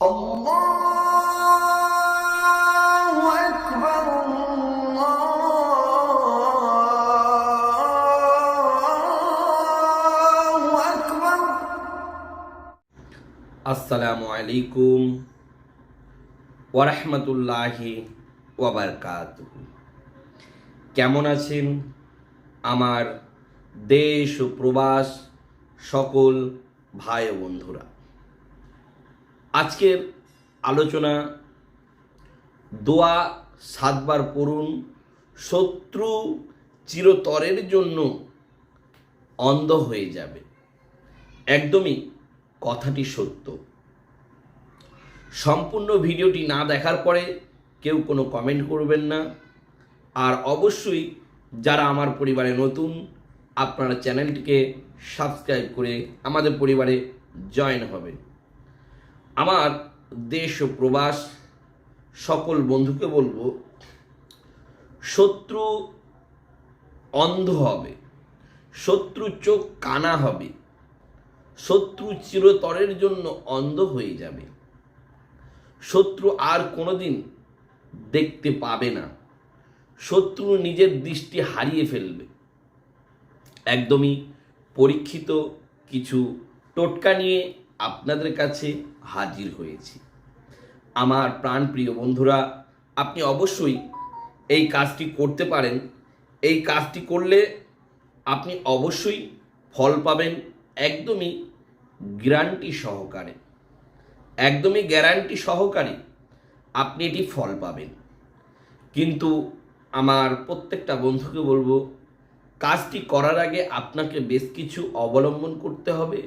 আসসালামু আলাইকুম ওরহমতুল্লাহি ওবরকাত কেমন আছেন আমার দেশ ও প্রবাস সকল ভাই বন্ধুরা? আজকের আলোচনা, দোয়া সাতবার পড়ুন, শত্রু চিরতরের জন্য অন্ধ হয়ে যাবে। একদমই কথাটি সত্য। সম্পূর্ণ ভিডিওটি না দেখার পরে কেউ কোনো কমেন্ট করবেন না। আর অবশ্যই যারা আমার পরিবারে নতুন, আপনারা চ্যানেলটিকে সাবস্ক্রাইব করে আমাদের পরিবারে জয়েন হবেন। আমার দেশ ও প্রবাস সকল বন্ধুকে বলব, শত্রু অন্ধ হবে, শত্রু চোখ কানা হবে, শত্রু চিরতরের জন্য অন্ধ হয়ে যাবে। শত্রু আর কোনোদিন দেখতে পাবে না। শত্রু নিজের দৃষ্টি হারিয়ে ফেলবে। একদমই পরীক্ষিত কিছু টোটকা নিয়ে আপনাদের কাছে হাজির হয়েছি। আমার প্রাণপ্রিয় বন্ধুরা, আপনি অবশ্যই এই কাজটি করতে পারেন। এই কাজটি করলে আপনি অবশ্যই ফল পাবেন একদমই গ্যারান্টি সহকারে। একদমই গ্যারান্টি সহকারে আপনি এটি ফল পাবেন। কিন্তু আমার প্রত্যেকটা বন্ধুকে বলব, কাজটি করার আগে আপনাকে বেশ কিছু অবলম্বন করতে হবে।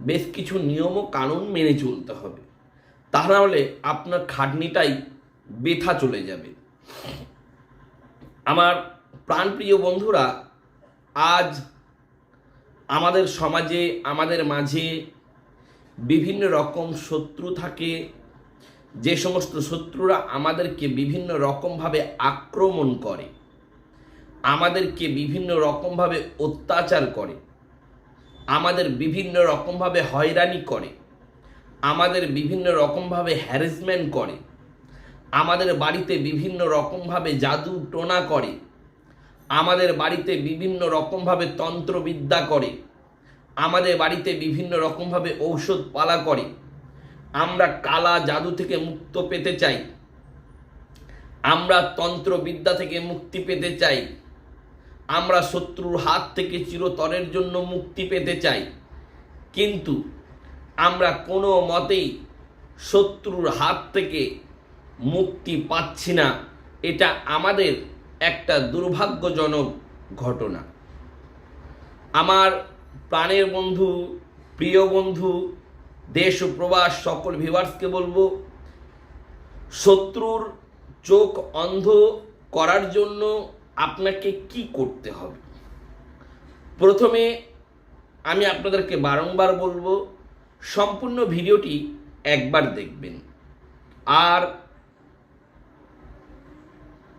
বেশ কিছু নিয়ম ও কানুন মেনে চলতে হবে। তা নাহলে আপনার খাটনিটাই বেথা চলে যাবে। আমার প্রাণপ্রিয় বন্ধুরা, আজ আমাদের সমাজে, আমাদের মাঝে বিভিন্ন রকম শত্রু থাকে। যে সমস্ত শত্রুরা আমাদেরকে বিভিন্ন রকমভাবে আক্রমণ করে, আমাদেরকে বিভিন্ন রকমভাবে অত্যাচার করে। আমাদের বিভিন্ন রকমভাবে হয়রানি করে, আমাদের বিভিন্ন রকমভাবে হ্যারাসমেন্ট করে, আমাদের বাড়িতে বিভিন্ন রকমভাবে জাদু টোনা করে, আমাদের বাড়িতে বিভিন্ন রকমভাবে তন্ত্রবিদ্যা করে, আমাদের বাড়িতে বিভিন্ন রকমভাবে ঔষধ পালা করে, আমরা কালা জাদু থেকে মুক্ত পেতে চাই, আমরা তন্ত্রবিদ্যা থেকে মুক্তি পেতে চাই। আমরা শত্রুর হাত থেকে চিরতরের জন্য মুক্তি পেতে চাই। কিন্তু আমরা কোনো মতেই শত্রুর হাত থেকে মুক্তি পাচ্ছি না। এটা আমাদের একটা দুর্ভাগ্যজনক ঘটনা। আমার প্রাণের বন্ধু, প্রিয় বন্ধু, দেশ প্রবাস সকল ভিভার্সকে বলব, শত্রুর চোখ অন্ধ করার জন্য আপনাকে কি করতে হবে? প্রথমে আমি আপনাদেরকে বারংবার বলব, সম্পূর্ণ ভিডিওটি একবার দেখবেন। আর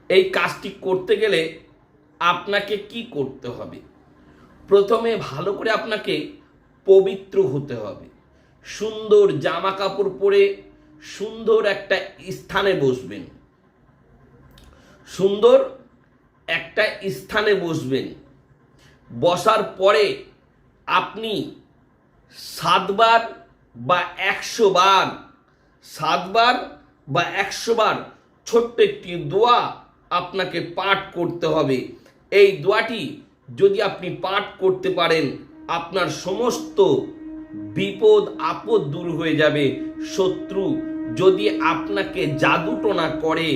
এই কাজটি করতে গেলে আপনাকে কি করতে হবে? প্রথমে ভালো করে আপনাকে পবিত্র হতে হবে। সুন্দর জামা কাপড় পরে সুন্দর একটা স্থানে বসবেন। সুন্দর একটা স্থানে বসবেন। বসার পরে আপনি সাতবার বা একশো বার সাতবার বা একশো বার ছোট্ট একটি দোয়া আপনাকে পাঠ করতে হবে। এই দোয়াটি যদি আপনি পাঠ করতে পারেন, আপনার সমস্ত বিপদ, আপদ দূর হয়ে যাবে। শত্রু যদি আপনাকে জাদুটোনা করে,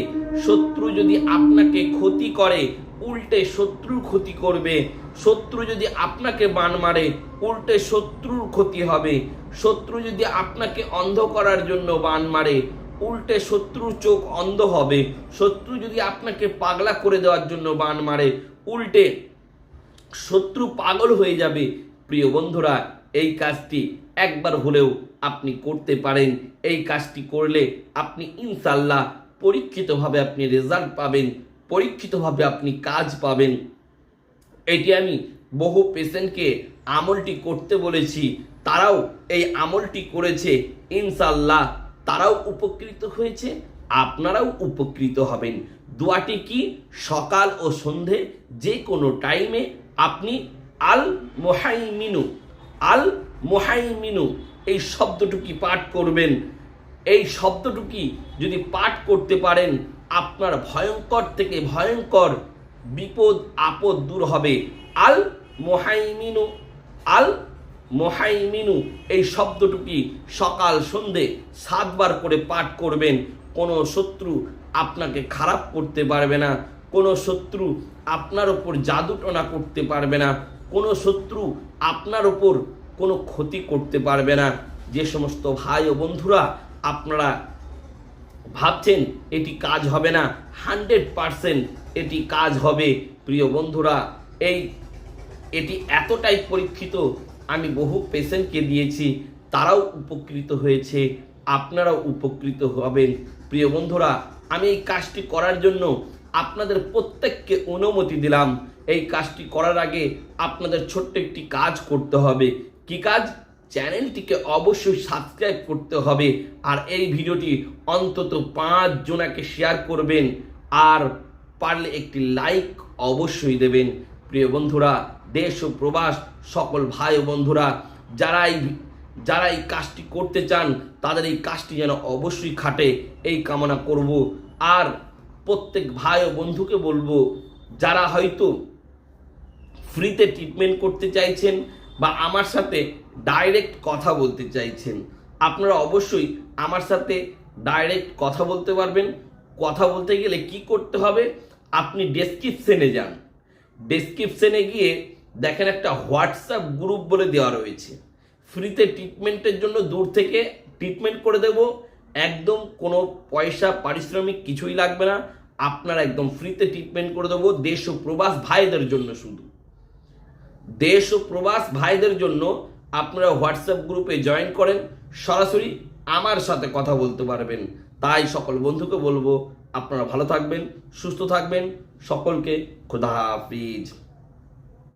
শত্রু যদি আপনাকে ক্ষতি করে উল্টে শত্রুর ক্ষতি করবে। শত্রু যদি আপনাকে বান মারে, উল্টে শত্রুর ক্ষতি হবে। শত্রু যদি আপনাকে অন্ধ করার জন্য বান মারে, উল্টে শত্রুর চোখ অন্ধ হবে। শত্রু যদি আপনাকে পাগলা করে দেওয়ার জন্য বান মারে, উল্টে শত্রু পাগল হয়ে যাবে। প্রিয় বন্ধুরা, এই কাজটি একবার হলেও আপনি করতে পারেন। এই কাজটি করলে আপনি ইনশাল্লাহ পরীক্ষিতভাবে আপনি রেজাল্ট পাবেন। পরীক্ষিতভাবে আপনি কাজ পাবেন। এটি আমি বহু পেশেন্টকে আমলটি করতে বলেছি, তারাও এই আমলটি করেছে ইনশাল্লাহ তারাও উপকৃত হয়েছে, আপনারাও উপকৃত হবেন। দোয়াটি কি? সকাল ও সন্ধে যে কোনো টাইমে আপনি আল মোহাইমিনু আল মোহাইমিনু এই শব্দটুকি পাঠ করবেন। এই শব্দটুকি যদি পাঠ করতে পারেন আপনার ভয়ঙ্কর থেকে ভয়ঙ্কর বিপদ, আপদ দূর হবে। আল মোহাইমিনু আল মোহাইমিনু, এই শব্দটুকি সকাল, সন্ধে সাতবার করে পাঠ করবেন। কোনো শত্রু আপনাকে খারাপ করতে পারবে না। কোনো শত্রু আপনার ওপর জাদুটনা করতে পারবে না। কোনো শত্রু আপনার ওপর কোনো ক্ষতি করতে পারবে না। যে সমস্ত ভাই ও বন্ধুরা আপনারা ভাবছেন এটি কাজ হবে না। হান্ড্রেড পারসেন্ট এটি কাজ হবে। প্রিয় বন্ধুরা, এই এটি এতটাই পরীক্ষিত, আমি বহু পেশেন্টকে দিয়েছি, তারাও উপকৃত হয়েছে, আপনারাও উপকৃত হবেন। প্রিয় বন্ধুরা, আমি এই কাজটি করার জন্য আপনাদের প্রত্যেককে অনুমতি দিলাম। এই কাজটি করার আগে আপনাদের ছোট্ট একটি কাজ করতে হবে। কি কাজ? চ্যানেলটিকে অবশ্যই সাবস্ক্রাইব করতে হবে আর এই ভিডিওটি অন্তত পাঁচ জনাকে শেয়ার করবেন আর পারলে একটি লাইক অবশ্যই দেবেন। প্রিয় বন্ধুরা, দেশ ও প্রবাস, সকল ভাই ও বন্ধুরা, যারা এই যারা এই কাজটি করতে চান, তাদের এই কাজটি যেন অবশ্যই খাটে। এই কামনা করব। আর প্রত্যেক ভাই ও বন্ধুকে বলব, যারা হয়তো ফ্রিতে ট্রিটমেন্ট করতে চাইছেন বা আমার সাথে ডাইরেক্ট কথা বলতে চাইছেন। আপনারা অবশ্যই আমার সাথে ডাইরেক্ট কথা বলতে পারবেন। কথা বলতে গেলে কি করতে হবে? আপনি ডেসক্রিপশনে যান। ডেসক্রিপশনে গিয়ে দেখেন একটা হোয়াটসঅ্যাপ গ্রুপ বলে দেওয়া রয়েছে। ফ্রিতে ট্রিটমেন্টের জন্য দূর থেকে ট্রিটমেন্ট করে দেব। একদম কোনো পয়সা, পারিশ্রমিক কিছুই লাগবে না। আপনারা একদম ফ্রিতে ট্রিটমেন্ট করে দেবো। দেশ ও প্রবাস ভাইদের জন্য শুধু। দেশ ও প্রবাস ভাইদের জন্য আপনারা হোয়াটসঅ্যাপ গ্রুপে জয়েন করেন, সরাসরি আমার সাথে কথা বলতে পারবেন। তাই সকল বন্ধুকে বলব, আপনারা ভালো থাকবেন, সুস্থ থাকবেন। সকলকে খোদা হাফিজ।